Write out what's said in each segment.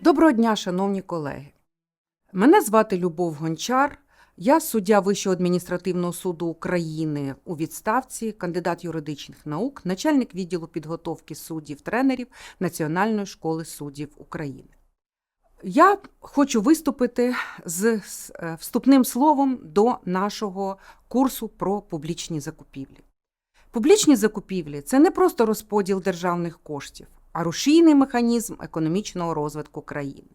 Доброго дня, шановні колеги. Мене звати Любов Гончар. Я суддя Вищого адміністративного суду України у відставці, кандидат юридичних наук, начальник відділу підготовки суддів тренерів Національної школи суддів України. Я хочу виступити з з, е, вступним словом до нашого курсу про публічні закупівлі. Публічні закупівлі це не просто розподіл державних коштів, а рушійний механізм економічного розвитку країни.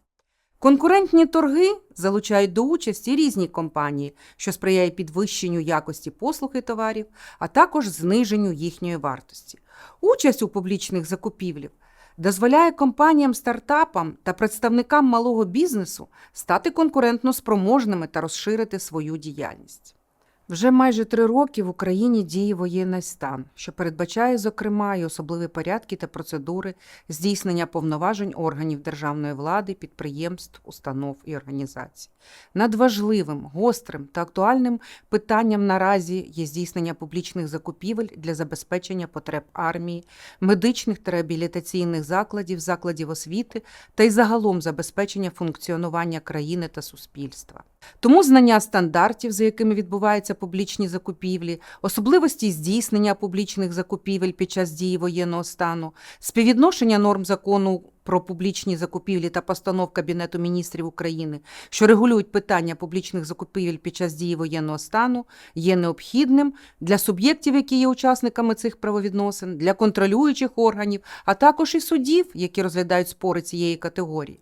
Конкурентні торги залучають до участі різні компанії, що сприяє підвищенню якості послуг і товарів, а також зниженню їхньої вартості. Участь у публічних закупівлях дозволяє компаніям, стартапам та представникам малого бізнесу стати конкурентно спроможними та розширити свою діяльність. Вже майже три роки в Україні діє воєнний стан, що передбачає, зокрема, і особливі порядки та процедури здійснення повноважень органів державної влади, підприємств, установ і організацій. Надважливим, гострим та актуальним питанням наразі є здійснення публічних закупівель для забезпечення потреб армії, медичних та реабілітаційних закладів, закладів освіти та й загалом забезпечення функціонування країни та суспільства. Тому знання стандартів, за якими відбуваються публічні закупівлі, особливості здійснення публічних закупівель під час дії воєнного стану, співвідношення норм закону про публічні закупівлі та постанов Кабінету міністрів України, що регулюють питання публічних закупівель під час дії воєнного стану, є необхідним для суб'єктів, які є учасниками цих правовідносин, для контролюючих органів, а також і судів, які розглядають спори цієї категорії.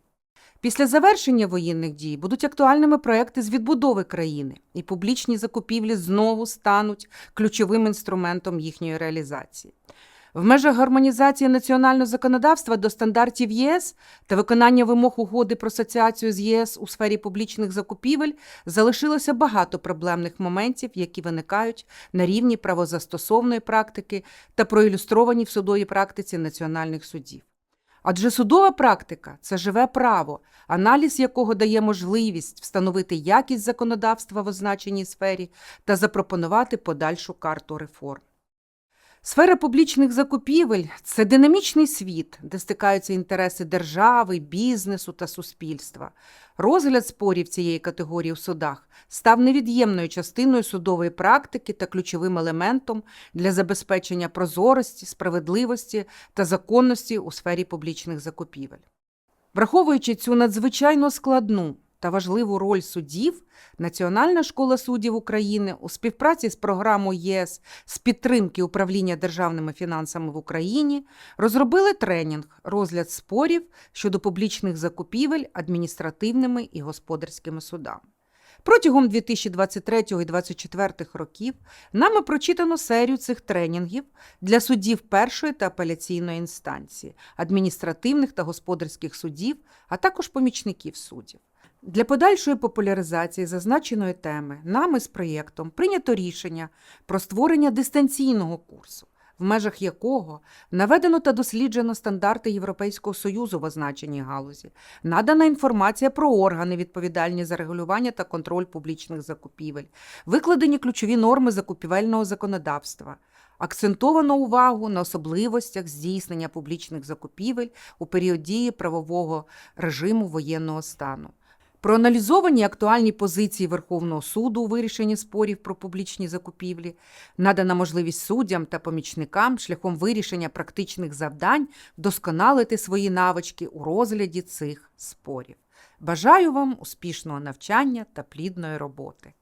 Після завершення воєнних дій будуть актуальними проекти з відбудови країни, і публічні закупівлі знову стануть ключовим інструментом їхньої реалізації. В межах гармонізації національного законодавства до стандартів ЄС та виконання вимог угоди про асоціацію з ЄС у сфері публічних закупівель залишилося багато проблемних моментів, які виникають на рівні правозастосовної практики та проілюстровані в судовій практиці національних судів. Адже судова практика це живе право, аналіз якого дає можливість встановити якість законодавства в означеній сфері та запропонувати подальшу карту реформ. Сфера публічних закупівель це динамічний світ, де стикаються інтереси держави, бізнесу та суспільства. Розгляд спорів цієї категорії в судах став невід'ємною частиною судової практики та ключовим елементом для забезпечення прозорості, справедливості та законності у сфері публічних закупівель. Враховуючи цю надзвичайно складну та важливу роль суддів, Національна школа суддів України у співпраці з програмою ЄС з підтримки управління державними фінансами в Україні розробили тренінг розгляд спорів щодо публічних закупівель адміністративними і господарськими судами. Протягом 2023 і 2024 років нами прочитано серію цих тренінгів для суддів першої та апеляційної інстанції, адміністративних та господарських судів, а також помічників суддів. Для подальшої популяризації зазначеної теми нами з проєктом прийнято рішення про створення дистанційного курсу, в межах якого наведено та досліджено стандарти Європейського Союзу в означеній галузі, надана інформація про органи, відповідальні за регулювання та контроль публічних закупівель, викладені ключові норми закупівельного законодавства. Акцентовано увагу на особливостях здійснення публічних закупівель у період дії правового режиму воєнного стану. Проаналізовані актуальні позиції Верховного суду у вирішенні спорів про публічні закупівлі, надана можливість суддям та помічникам шляхом вирішення практичних завдань вдосконалити свої навички у розгляді цих спорів. Бажаю вам успішного навчання та плідної роботи.